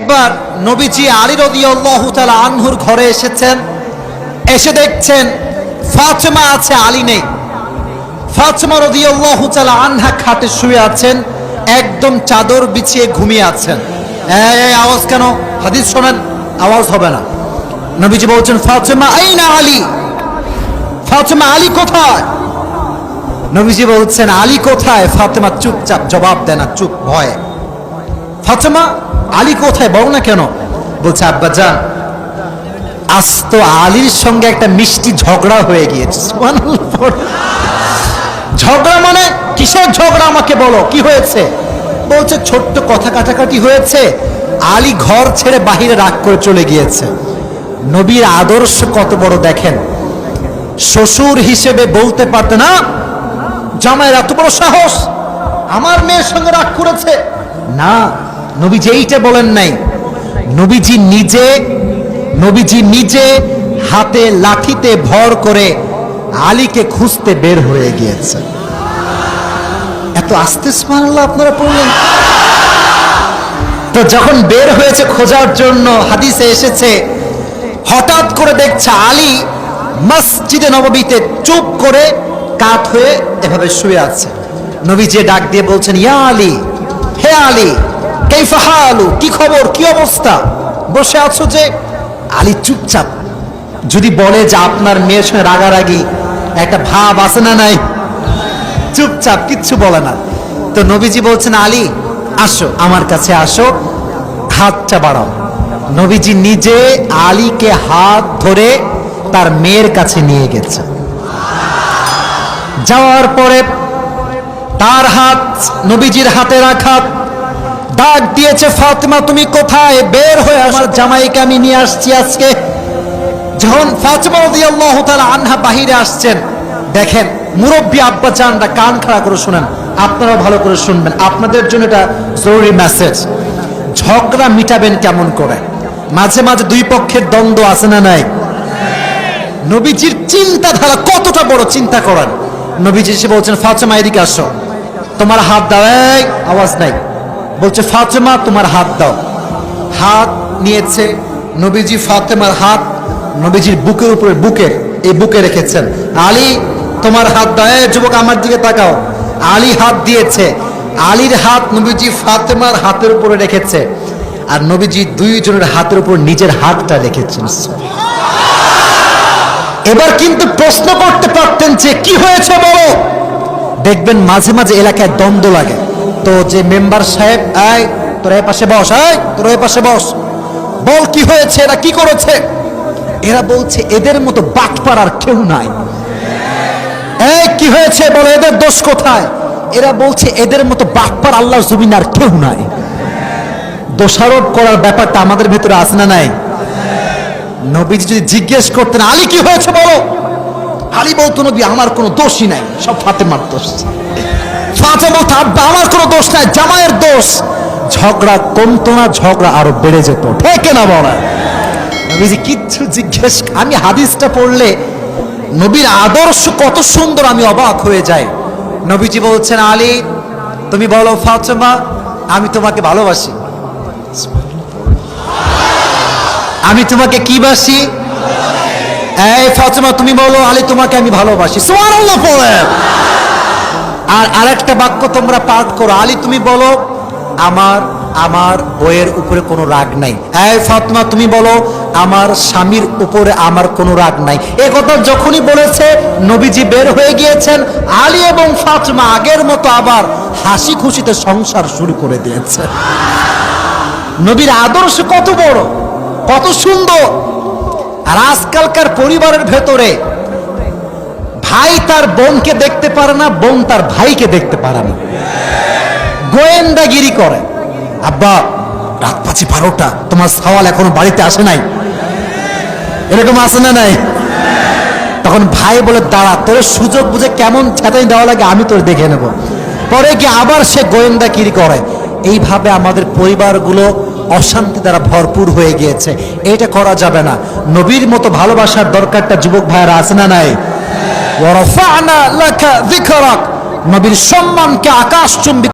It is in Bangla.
একবার নবীজি আলী রদিয়াল্লাহু আনহুর ঘরে এসেছেন। এসে দেখছেন ফাতেমা আছে আলী নেই। ফাতেমা রদিয়াল্লাহু আনহা খাটে শুয়ে আছেন একদম চাদর বিছিয়ে ঘুমিয়ে আছেন। এই, এই আওয়াজ কেন? হাদিস শোনেন আওয়াজ হবে না। নবীজি বলছেন ফাচমা ফাতেমা আইনা আলী? ফাতেমা আলী কোথায়? নবীজি বলছেন আলী কোথায়? ফাতেমা চুপচাপ জবাব দেয় না চুপ ভয়ে। ফাতেমা, আলী কোথায়? বল না কেন? বলছে, আব্বা, যান। আজ তো আলীর সঙ্গে একটা মিষ্টি ঝগড়া হয়ে গিয়েছে। ঝগড়া মানে কিসের ঝগড়া আমাকে বলো? কি হয়েছে? বলছে, ছোট্ট কথা কাটাকাটি হয়েছে। আলী ঘর ছেড়ে বাহিরে রাগ করে চলে গিয়েছে। নবীর আদর্শ কত বড় দেখেন। শ্বশুর হিসেবে বলতে পারতে না, জামাইয়ের এত বড় সাহস। আমার মেয়ের সঙ্গে রাগ করেছে। না নবীজি এইটা বলেন নাই, নবীজি নিজে নবীজি নিজে হাতে লাঠিতে ভর করে আলীকে খুঁজতে বের হয়ে গিয়েছে। এত আস্তে সুবহানাল্লাহ আপনারা পড়লেন। তো যখন বের হয়েছে খোঁজার জন্য, হাদিসে এসেছে, হঠাৎ করে দেখছে আলী মসজিদে নববীতে চুপ করে কাত হয়ে এভাবে শুয়ে আছে। নবী যে ডাক দিয়ে বলছেন, ইয়া আলী হে আলী, কেইফা হালু, কি খবর, কি অবস্থা? বসে আছো যে? আলী চুপচাপ। যদি বলে যে আপনার মেয়ের সঙ্গে রাগারাগি, একটা ভাব আছে না নাই? চুপচাপ, কিচ্ছু বলে না। তো নবীজি বলছেন, আলী, আসো, আমার কাছে আসো, হাতটা বাড়াও। নবীজি নিজে আলীকে হাত ধরে তার মেয়ের কাছে নিয়ে গেছে। যাওয়ার পরে তার হাত, নবীজির হাতে রাখা। ডাক দিয়েছে, ফাতেমা, তুমি কোথায়? বের হয়ে আমার জামাইকে আমি নিয়ে আসছি আজকে। যখন ফাতেমা রাদিয়াল্লাহু তাআলা আনহা বাহিরে আসছেন, দেখেন মুরব্বী আব্বা চানরা কান খাড়া করে শুনেন। আপনারাও ভালো করে শুনবেন। আপনাদের জন্য এটা জরুরি মেসেজ ঝগড়া মিটাবেন কেমন করে? মাঝে মাঝে দুই পক্ষের দ্বন্দ্ব আছে না নাই? নবীজির চিন্তাধারা কতটা বড় চিন্তা করেন? নবীজি এসে বলছেন, ফাতেমা, এদিকে আসো। তোমার হাত দাও। আওয়াজ নাই। বলছে, ফাতেমা, তোমার হাত দাও। হাত নিয়েছে নবীজি, ফাতেমার হাত নবীজির বুকের উপরে বুকে এই বুকে রেখেছেন। আলী, তোমার হাত দাও। যুবক, আমার দিকে তাকাও। আলী হাত দিয়েছে। আলীর হাত নবীজি ফাতেমার হাতের উপরে রেখেছে। আর নবীজি দুইজনের হাতের উপর নিজের হাতটা রেখেছেন। এবার কিন্তু প্রশ্ন করতে পারতেন যে কি হয়েছে বলো? দেখবেন মাঝে মাঝে এলাকায় দ্বন্দ্ব লাগে। তো যে মেম্বার সাহেব আয় তোরা এ পাশে বস আয় তোরা এ পাশে বস। বল কি হয়েছে, এরা কি করেছে? এরা বলছে, এদের মতো বাটপার আর কেউ নাই। এই, কি হয়েছে বলো, এদের দোষ কোথায়? এরা বলছে, এদের মতো বাটপার আল্লাহর জমিন আর কেউ নাই। দোষারোপ করার ব্যাপারটা আমাদের ভেতরে আছে না নাই? নবীজি যদি জিজ্ঞেস করতেন, আলী কি হয়েছে বলো? আলী বলতো, নবী, আমার কোনো দোষই নাই। সব ফাতেমার দোষ। ফাতে বলতো, আব্বা, আমার কোনো দোষ নাই, জামাইয়ের দোষ। ঝগড়া কমতো না, ঝগড়া আরও বেড়ে যেত। ঠিক না বলা। নবীজি কিচ্ছু জিজ্ঞেস, আমি হাদিসটা পড়লে নবীর আদর্শ কত সুন্দর, আমি অবাক হয়ে যাই। নবীজি বলছেন, আলী, তুমি বলো, ফাতেমা, আমি তোমাকে ভালোবাসি। আমি তোমাকে কি বাসি? এই ফাতেমা, তুমি বলো, আলী, তোমাকে আমি ভালোবাসি। সুবহানাল্লাহ পড়েন আর আরেকটা বাক্য তোমরা পাঠ করো। আলী, তুমি বলো, আমার আমার বইয়ের উপরে কোনো রাগ নাই। এই ফাতেমা, তুমি বলো, আমার স্বামীর উপরে আমার কোনো রাগ নাই। এ কথা যখনই বলেছে, নবীজি বের হয়ে গিয়েছেন। আলী এবং ফাতেমা আগের মতো আবার হাসি খুশিতে সংসার শুরু করে দিয়েছে। নবীর আদর্শ কত বড়? কত সুন্দর। আর আজকালকার পরিবারের ভেতরে ভাই তার বোনকে দেখতে পারে না, বোন তার ভাইকে দেখতে পারে না। গোয়েন্দাগিরি করে। আব্বা, রাত পাঁচি বারোটা, তোমার সওয়াল এখনও বাড়িতে আসে নাই? এরকম আসে না নাই? তখন ভাই বলে, দাঁড়া, তোর সুযোগ বুঝে কেমন ছেতাই দেওয়া লাগে আমি তোর দেখে নেব। পরে গিয়ে আবার সে গোয়েন্দাগিরি করে। এইভাবে আমাদের পরিবারগুলো অশান্তি দ্বারা ভরপুর হয়ে গিয়েছে। এটা করা যাবে না। নবীর মতো ভালোবাসার দরকারটা যুবক ভাইয়েরা আছে না নাই? নবীর সম্মানকে আকাশ চুম্বি